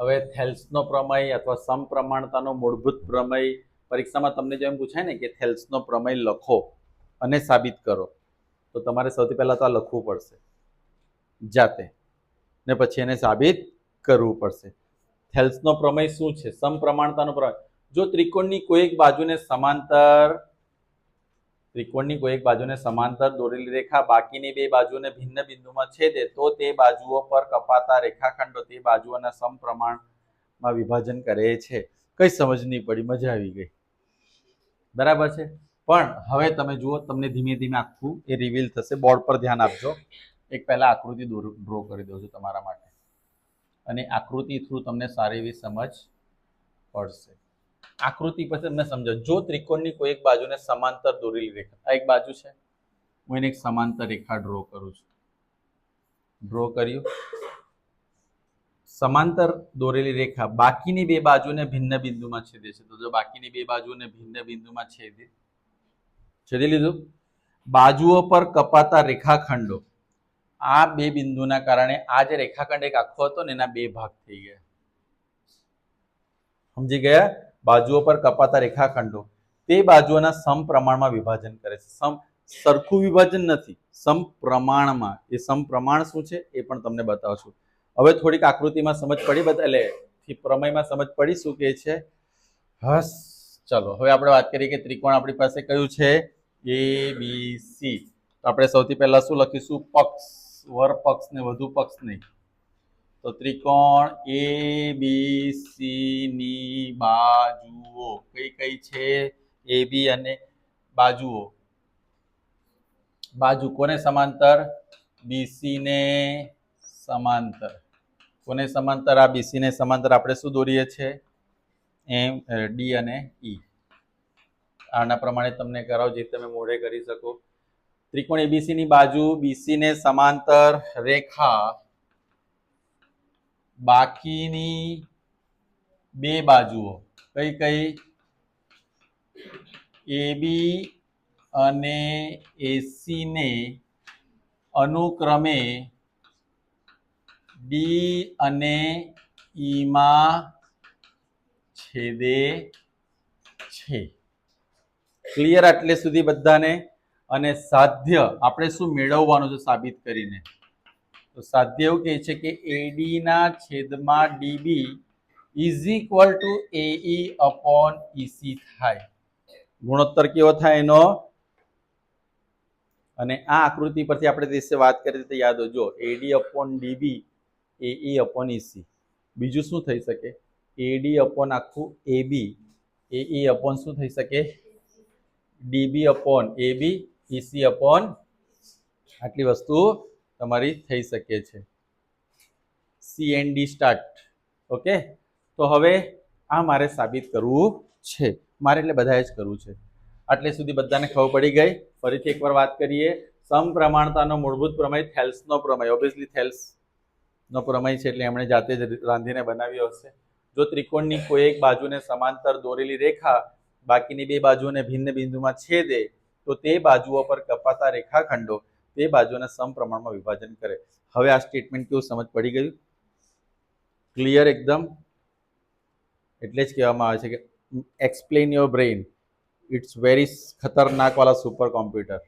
હવે થેલ્સનો પ્રમેય અથવા સમપ્રમાણતાનો મૂળભૂત પ્રમેય પરીક્ષામાં તમને જેમ પૂછાય ને કે થેલ્સનો પ્રમેય લખો અને સાબિત કરો, તો તમારે સૌથી પહેલાં તો આ લખવું પડશે. જાતે. ને પછી એને સાબિત કરવું પડશે. થેલ્સનો પ્રમેય શું છે? સમપ્રમાણતાનો પ્રમેય. જો ત્રિકોણની કોઈ એક બાજુને સમાંતર ત્રિકોણની કોઈ એક બાજુને સમાંતર દોરેલી રેખા, બાકીની બે બાજુને ભિન્ન બિંદુમાં છેદે, તો તે બાજુઓ પર કપાતા રેખાખંડો તે બાજુઓના સમપ્રમાણમાં વિભાજન કરે છે. કઈ સમજ નહીં પડી? મજા આવી ગઈ. બરાબર છે? પણ હવે તમે જુઓ, તમને ધીમે ધીમે આખું એ રિવીલ થશે. બોર્ડ પર ધ્યાન આપજો. એક પહેલા આકૃતિ ડ્રો કરી દઉં છું તમારા માટે. અને આકૃતિ થ્રુ તમને સારી એવી સમજ પડશે. આકૃતિ પછી તમને સમજો જો ત્રિકોણની કોઈ એક બાજુને સમાંતર દોરેલી રેખા આ એક બાજુ છે. હું એને એક સમાંતર રેખા ડ્રો કરું છું. ડ્રો કર્યું. સમાંતર દોરેલી રેખા બાકીની બે બાજુને ભિન્ન બિંદુમાં છેદે છે. તો જો બાકીની બે બાજુને ભિન્ન બિંદુમાં છેદે છેદી લીધું? બાજુઓ પર કપાતા રેખાખંડો. આ બે બિંદુના કારણે આ જે રેખાખંડ એક આખો હતો ને એના બે ભાગ થઈ ગયા. સમજી ગયા? બાજુઓ પર કપાતા રેખાખંડો, તે બાજુઓના સમપ્રમાણમાં વિભાજન કરે છે. સમ, સરખું વિભાજન નથી. સમપ્રમાણમાં. એ સમપ્રમાણ શું છે એ પણ તમને બતાવશું. હવે થોડીક આકૃતિમાં સમજ પડી બધા, એટલે પ્રમેયમાં સમજ પડી શું કે છે? હસ, ચલો, હવે આપણે વાત કરીએ કે ત્રિકોણ આપણી પાસે કયું છે? A, B, C. આપણે સૌથી પહેલા શું લખીશું? પક્ષ. વર પક્ષ ને વધુ પક્ષ નહીં. તો ત્રિકોણ એ બી સી ની બાજુઓ. કઈ કઈ છે? એ બી અને બાજુઓ. બાજુ કોને સમાંતર? બીસી ને સમાંતર. કોને સમાંતર? આ બીસી ને સમાંતર આપણે શું દોરીએ છીએ એમ ડી અને ઈ આના પ્રમાણે તમને કરાવો જે તમે મોઢે કરી શકો. ત્રિકોણ એબીસી ની બાજુ બીસી ને સમાંતર રેખા બાકીની બે બાજુઓ. કઈ કઈ? એબી અને એસીને અનુક્રમે ડી અને ઈમાં છેદે છે. ક્લિયર આટલે સુધી બધાને? અને સાધ્ય આપણે શું મેળવવાનું છે સાબિત કરીને? તો સાધ્ય એવું કહે છે કે એડી ના છેદમાં DB is equal to AE upon EC થાય. ગુણોત્તર કેવો થાય એનો? અને આ આકૃતિ પરથી આપણે વિશે વાત કરી તો યાદ હોજો AD upon DB AE upon EC બીજું શું થઈ શકે? એડી અપોન આખું એબી એઈ અપોન શું થઈ શકે? DB upon AB EC upon આટલી વસ્તુ તમારી થઈ શકે છે. C and D start okay તો હવે આ મારે સાબિત કરવું છે. મારે એટલે બધાએ જ કરવું છે. આટલે સુધી બધાને ખબર પડી ગઈ. ફરીથી એકવાર વાત કરીએ. સમપ્રમાણતાનો મૂળભૂત પ્રમેય થેલ્સનો પ્રમેય. ઓબ્વિયસલી થેલ્સનો પ્રમેય છે એટલે એમણે જાતે જ રાંધીને બનાવ્યો હશે. જો ત્રિકોણની કોઈ એક બાજુને સમાંતર દોરેલી રેખા બાકીની બે બાજુને ભિન્ન બિંદુમાં છેદે, તો તે બાજુઓ પર કપાતા રેખાખંડો તે બાજુના સમપ્રમાણમાં વિભાજન કરે. હવે આ સ્ટેટમેન્ટ કેવું સમજ પડી ગયું? ક્લિયર એકદમ? એટલે જ કહેવામાં આવે છે કે explain your brain it's very ખતરનાક વાળા સુપર કોમ્પ્યુટર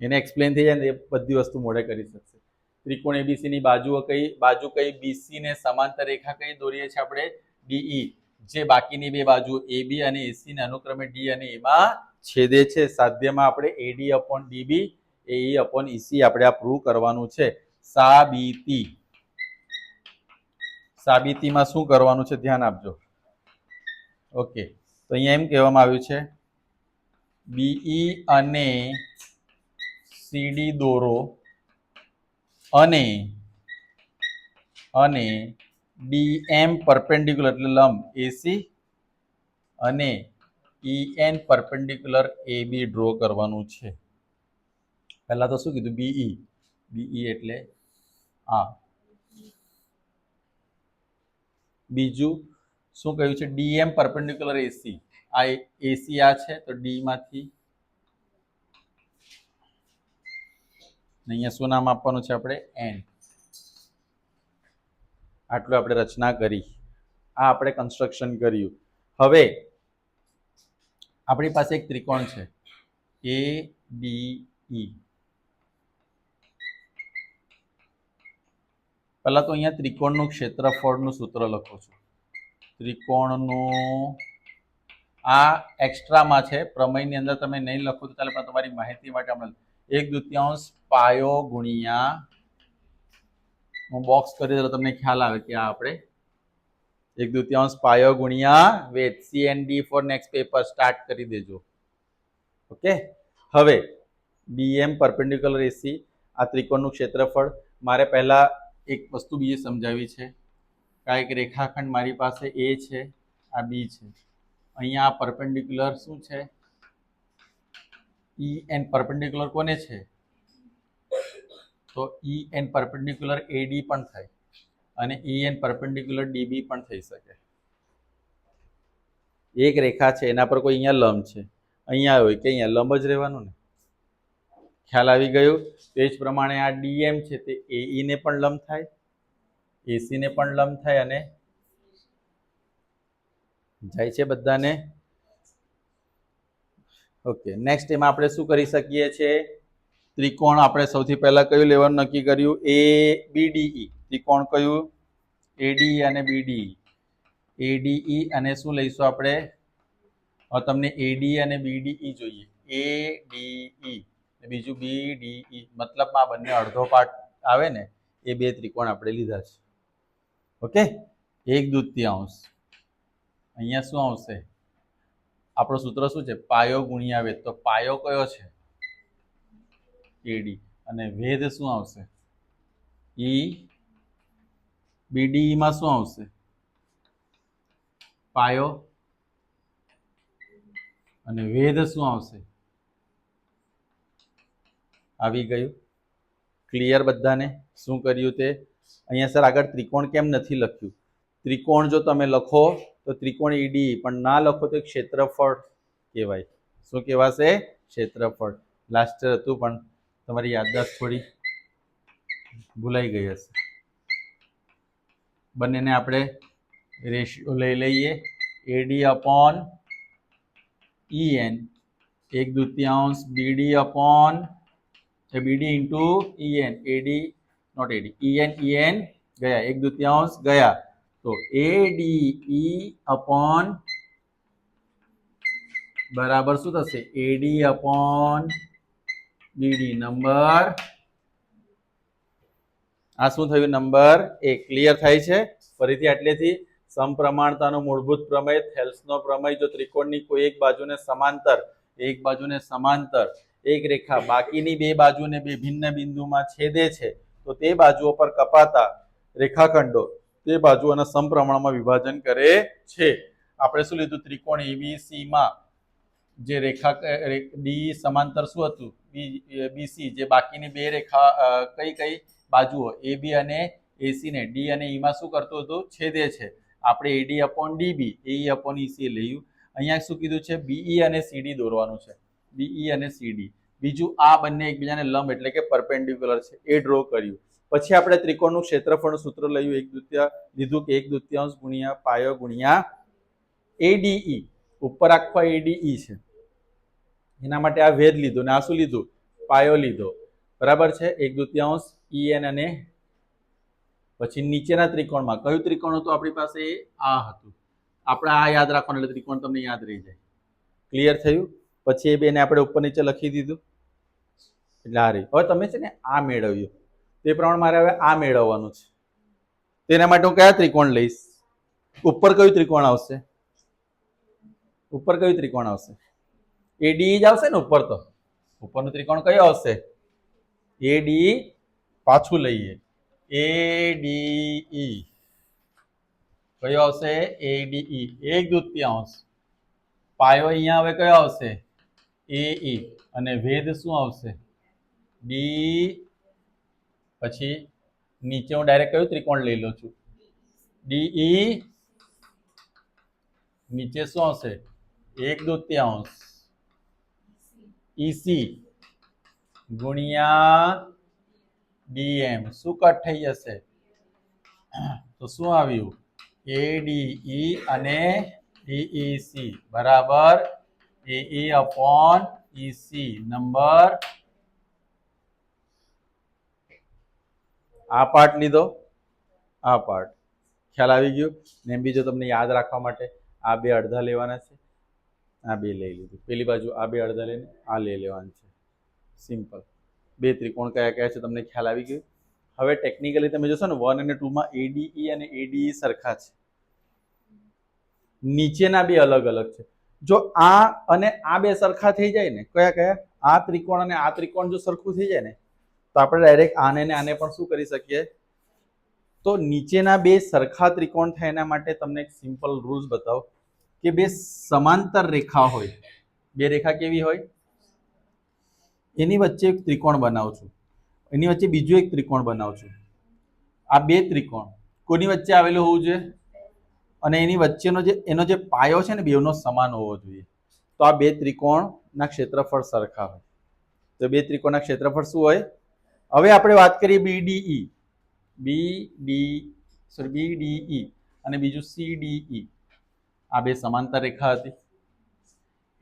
એને એક્સપ્લેન થઈ જાય ને એ બધી વસ્તુ મોડે કરી શકશે. ત્રિકોણ એબીસીની બાજુઓ કઈ, બાજુ કઈ બીસીને સમાંતર રેખા કઈ દોરીએ છીએ આપણે? ડીઈ જે બાકીની બે બાજુ એબી અને એસી ને અનુક્રમે ડી અને એમાં છેદે છે. સાધ્યમાં આપણે AD upon DB AE upon EC આપણે આ પ્રૂવ કરવાનું છે. સાબિતી. સાબિતીમાં શું કરવાનું છે ધ્યાન આપજો. ઓકે. તો અહીંયા એમ કહેવામાં આવ્યું છે. બીઈ અને સીડી દોરો અને અને ડીએમ પરપેન્ડિક્યુલર એટલે લંબ એસી અને EN perpendicular A B draw કરવાનું છે. પહેલા તો શું કીધું? બીઈ બીઈ એટલે આ. બીજું શું કહ્યું છે? ડીએમ પરપેન્ડિક્યુલર એસી આ એસી આ છે, તો ડીમાંથી અહીંયા શું નામ આપવાનું છે આપણે? એન આટલું આપણે રચના કરી. આ આપણે કન્સ્ટ્રક્શન કર્યું. હવે આપણી પાસે એક ત્રિકોણ છે. એ ડી ઈ પહેલા તો અહીંયા ત્રિકોણનું ક્ષેત્રફળનું સૂત્ર લખું છું. ત્રિકોણનું આ એક્સ્ટ્રામાં છે, પ્રમેયની અંદર તમે નહીં લખો તો ચાલે, પણ તમારી માહિતી માટે આપણે એક દ્વિતીયાંશ પાયો ગુણ્યા, હું બોક્સ કરી દઉં તમને ખ્યાલ આવે કે આ આપણે એક દુત્યાંશ પાયો ગુણ્યા wait C and D for next paper start કરી દેજો. ઓકે? હવે ડીએમ પરપેન્ડિક્યુલર એસી આ ત્રિકોણનું ક્ષેત્રફળ. મારે પહેલા એક વસ્તુ બીજી સમજાવી છે. એક રેખાખંડ મારી પાસે એ છે, આ બી છે. અહીંયા આ પરપેન્ડિક્યુલર શું છે? ઈ એન પરપેન્ડિક્યુલર કોને છે? તો ઈ એન પરપેન્ડિક્યુલર એડી પણ થાય અને ઈ એન પરપેન્ડિક્યુલર ડીબી પણ થઈ શકે. એક રેખા છે, એના પર કોઈ અહીંયા લંબ છે. અહીંયા હોય કે અહીંયા, લંબ જ રહેવાનું ને? ખ્યાલ આવી ગયો. તે જ પ્રમાણે આ ડીએમ છે તે એઈને પણ લંબ થાય એસીને પણ લંબ થાય અને જાય છે બધાને. ઓકે, નેક્સ્ટ એમાં આપણે શું કરી શકીએ છીએ? ત્રિકોણ આપણે સૌથી પહેલાં કયું લેવાનું નક્કી કર્યું? એ બીડીઈ ત્રિકોણ કયું? એડી અને બીડી એડીઈ અને શું લઈશું આપણે? તમને એડી અને બીડીઈ જોઈએ. એડીઈ બીજું બીડીઈ મતલબમાં આ બંને અડધો પાર્ટ આવે ને, એ બે ત્રિકોણ આપણે લીધા છે. ઓકે? એક દ્વિતીયાંશ અહીંયા શું આવશે? આપણું સૂત્ર શું છે? પાયો ગુણ્યા વેદ તો પાયો કયો છે? એડી અને વેદ શું આવશે? ઈ બીડીમાં શું આવશે? પાયો. અને વેદ શું આવશે? આવી ગયું. ક્લિયર બધાને? શું કર્યું તે? અહીંયા સર આગળ ત્રિકોણ કેમ નથી લખ્યું? ત્રિકોણ જો તમે લખો, તો ત્રિકોણ ઈડી પણ ના લખો તો ક્ષેત્રફળ કહેવાય. શું કહેવાશે? ક્ષેત્રફળ. લાસ્ટ હતું, પણ તમારી યાદદાસ્ત થોડી ભૂલાઈ ગઈ હશે. બંનેને આપણે રેશિયો લઈ લઈએ. એડી અપોન ઈ એન એક દ્વિતીયાંશ BD upon BD into EN AD not AD EN EN ગયા, એક દ્વિતીયાંશ ગયા. તો એ ડી ઈ અપોન બરાબર શું થશે? એડી અપોન બીડી નંબર આ શું થયું? નંબર એક ક્લિયર થાય છે. ફરીથી આટલેથી સમપ્રમાણતાનો મૂળભૂત પ્રમેય થેલ્સનો પ્રમેય, જો ત્રિકોણની કોઈ એક બાજુને સમાંતર, એક બાજુને સમાંતર એક રેખા બાકીની બે બાજુને બે ભિન્ન બિંદુમાં છેદે છે, તો તે બાજુઓ પર કપાતા રેખાખંડો તે બાજુઓના સમપ્રમાણમાં વિભાજન કરે છે. આપણે શું લીધું? ત્રિકોણ એબીસીમાં જે રેખા ડી સમાંતર શું હતું? બીસી જે બાકીની બે રેખા કઈ કઈ બાજુઓ એ બી અને એસી ને ડી અને ઈમાં શું કરતું હતું? છેદે છે. આપણે AD upon DB A upon EC લયું અહીંયા શું કીધું છે? બીઈ અને સીડી દોરવાનું છે. બીઈ અને સીડી બીજું આ બંને એકબીજાને લંબ એટલે કે પરપેન્ડિક્યુલર છે. એ ડ્રો કર્યું. પછી આપણે ત્રિકોણનું ક્ષેત્રફળનું સૂત્ર લયું એક દ્વિતીય લીધું કે એક દ્વિતીયાંશ ગુણ્યા પાયો ગુણ્યા એડીઈ ઉપર આખો એડીઈ છે. એના માટે આ વેદ લીધો ને આ શું લીધું. પાયો લીધો. બરાબર છે? એક દ્વિતીયાંશ ઈ એન અને પછી નીચેના ત્રિકોણમાં. કયું ત્રિકોણ હતું આપણી પાસે? આ હતું. આપણે આ યાદ રાખવાનું એટલે ત્રિકોણ તમને યાદ રહી જાય. ક્લિયર થયું? પછી એ બેને આપણે ઉપર નીચે લખી દીધું. એટલે આ રહી હવે તમે છે ને આ મેળવ્યું. તે પ્રમાણે મારે હવે આ મેળવવાનું છે. તેના માટે હું કયા ત્રિકોણ લઈશ? ઉપર કયું ત્રિકોણ આવશે? ઉપર કયું ત્રિકોણ આવશે? એ ડી જ આવશે ને ઉપર તો? ઉપરનું ત્રિકોણ કયો આવશે? એડી પાછું લઈએ. એડીઈ કયો આવશે? એડીઈ એક આવશે. પાયો અહીંયા હવે કયો આવશે? એઈ અને વેદ શું આવશે? ડી પછી નીચે હું ડાયરેક્ટ કયું ત્રિકોણ લઈ લઉં છું? ડીઈ નીચે શું આવશે? એક દૂત્યાંશ ઈસી ગુણ્યા ડીએમ શું કટ થઈ જશે? તો શું આવ્યું? એ એડીઈ અને ડીઈસી બરાબર? એઈ અપોન ઈસી નંબર આ પાર્ટ લીધો? આ પાર્ટ ખ્યાલ આવી ગયો? ને બીજો તમને યાદ રાખવા માટે આ બે અડધા લેવાના છે. આ બે લઈ લીધું. પેલી બાજુ આ બે અડધા લઈને આ લઈ લેવાનું છે. સિમ્પલ બે ત્રિકોણ કયા કયા છે તમને ખ્યાલ આવી ગયો? હવે ટેકનિકલી તમે જોશો ને વન અને ટુમાં એડીઈ અને એડીઈ સરખા છે. નીચેના બે અલગ અલગ છે. જો આ અને આ બે સરખા થઈ જાય ને, કયા કયા? આ ત્રિકોણ અને આ ત્રિકોણ જો સરખું થઈ જાય ને, તો આપણે ડાયરેક્ટ આને ને આને પણ શું કરી શકીએ? તો નીચેના બે સરખા ત્રિકોણ થાય એના માટે તમને એક સિમ્પલ રૂલ્સ બતાવો કે બે સમાંતર રેખા હોય. બે રેખા કેવી હોય? એની વચ્ચે એક ત્રિકોણ બનાવું છું. એની વચ્ચે બીજું એક ત્રિકોણ બનાવું છું. આ બે ત્રિકોણ કોની વચ્ચે આવેલું હોવું જોઈએ? અને એની વચ્ચેનો જે, એનો જે પાયો છે ને બેવનો સમાન હોવો જોઈએ. તો આ બે ત્રિકોણના ક્ષેત્રફળ સરખા હોય. તો બે ત્રિકોણના ક્ષેત્રફળ શું હોય? હવે આપણે વાત કરીએ BDE B D sorry B DE અને બીજું સી ડીઈ આ બે સમાંતર રેખા હતી.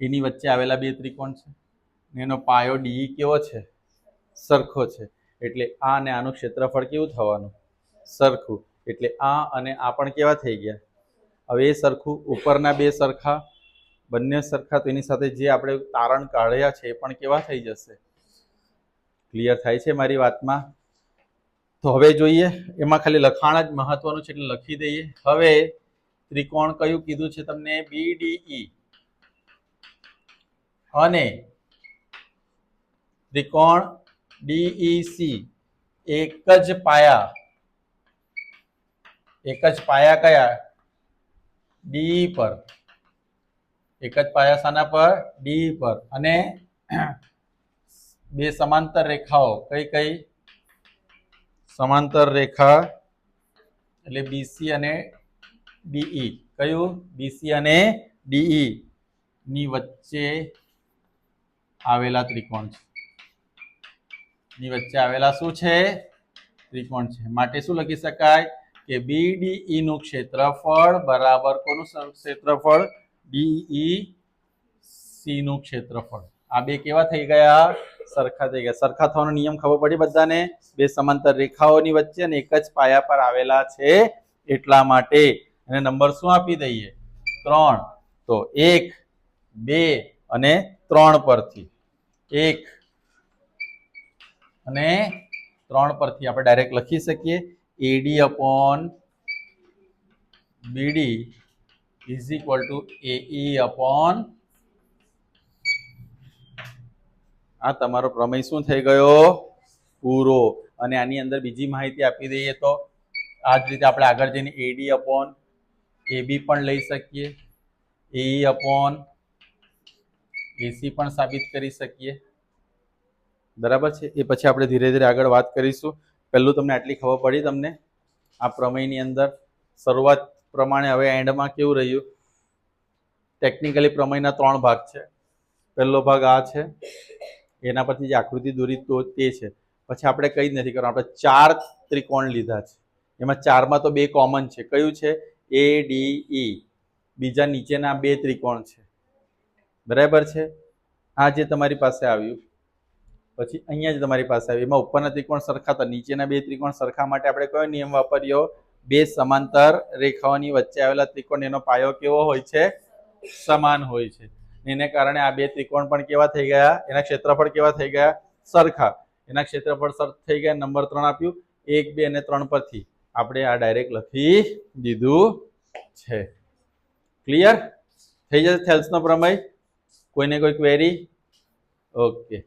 એની વચ્ચે આવેલા બે ત્રિકોણ છે. એનો પાયો ડીઈ કેવો છે? સરખો છે. એટલે આ અને આનું ક્ષેત્રફળ કેવું થવાનું? સરખું. એટલે આ અને આ પણ કેવા થઈ ગયા? હવે એ સરખું ઉપરના બે સરખા, બંને સરખા, તો એની સાથે જે આપણે તારણ કાઢ્યા છે એ પણ કેવા થઈ જશે? ક્લિયર થાય છે મારી વાતમાં? તો હવે જોઈએ, એમાં ખાલી લખાણ જ મહત્વનું છે એટલે લખી દઈએ. હવે ત્રિકોણ કયું કીધું છે તમને? બીડીઈ અને ત્રિકોણ ડીઈસી એક જ પાયા. એક જ પાયા કયા? ડી પર. એક જ પાયાસાના પર ડી પર. અને બે સમાંતર રેખાઓ. કઈ કઈ? સમાંતર રેખા એટલે બીસી અને ડીઈ કયું? બીસી અને ડીઈ ની વચ્ચે આવેલા ત્રિકોણ છે. ની વચ્ચે આવેલા શું છે? ત્રિકોણ છે. માટે શું લખી શકાય? કે બીડીઈ નું ક્ષેત્રફળ બરાબર કોનું ક્ષેત્રફળ? ડીઈ સી નું ક્ષેત્રફળ. આ બે કેવા થઈ ગયા? સરખા થઈ ગયા. સરખા થવાનો નિયમ ખબર પડી બધાને? બે સમાંતર રેખાઓની વચ્ચે અને એક જ પાયા પર આવેલા છે એટલા માટે. અને નંબર શું આપી દઈએ? ત્રણ. તો એક, બે અને ત્રણ પરથી. એક અને ત્રણ પરથી. આપણે ડાયરેક્ટ લખી શકીએ. AD upon BD is equal to AE upon આ તમારો પ્રમેય શું થઈ ગયો? પૂરો. અને આની અંદર બીજી માહિતી આપી દઈએ તો આ જ રીતે આપણે આગળ જઈને એડી અપોન એબી પણ લઈ શકીએ. એઈ અપોન એસી પણ સાબિત કરી શકીએ. બરાબર છે? એ પછી આપણે ધીરે ધીરે આગળ વાત કરીશું. પહેલું તમને આટલી ખબર પડી તમને. આ પ્રમેયની અંદર શરૂઆત પ્રમાણે હવે એન્ડમાં કેવું રહ્યું? ટેકનિકલી પ્રમેયના ત્રણ ભાગ છે. પહેલો ભાગ આ છે. એના પરથી જે આકૃતિ દોરી તો તે છે. પછી આપણે કંઈ જ નથી કરવાનું. આપણે ચાર ત્રિકોણ લીધા છે. એમાં ચારમાં તો બે કોમન છે. કયું છે? એ ડી ઈ બીજા નીચેના બે ત્રિકોણ છે. બરાબર છે? આ જે તમારી પાસે આવ્યું. પછી અહીંયા જ તમારી પાસે આવે. એમાં ઉપરના ત્રિકોણ સરખા હતા નીચેના બે ત્રિકોણ સરખા માટે આપણે કયો નિયમ વાપર્યો? બે સમાંતર રેખાઓની વચ્ચે આવેલા ત્રિકોણ, એનો પાયો કેવો હોય છે? સમાન હોય છે. એને કારણે આ બે ત્રિકોણ પણ કેવા થઈ ગયા? એના ક્ષેત્રફળ કેવા થઈ ગયા? સરખા. એના ક્ષેત્રફળ સરખ થઈ ગયા. નંબર ત્રણ આપ્યું. એક, બે અને ત્રણ પરથી આપણે આ ડાયરેક્ટ લખી દીધું છે. ક્લિયર થઈ જશે થેલ્સનો પ્રમેય? કોઈને કોઈ ક્વેરી ઓકે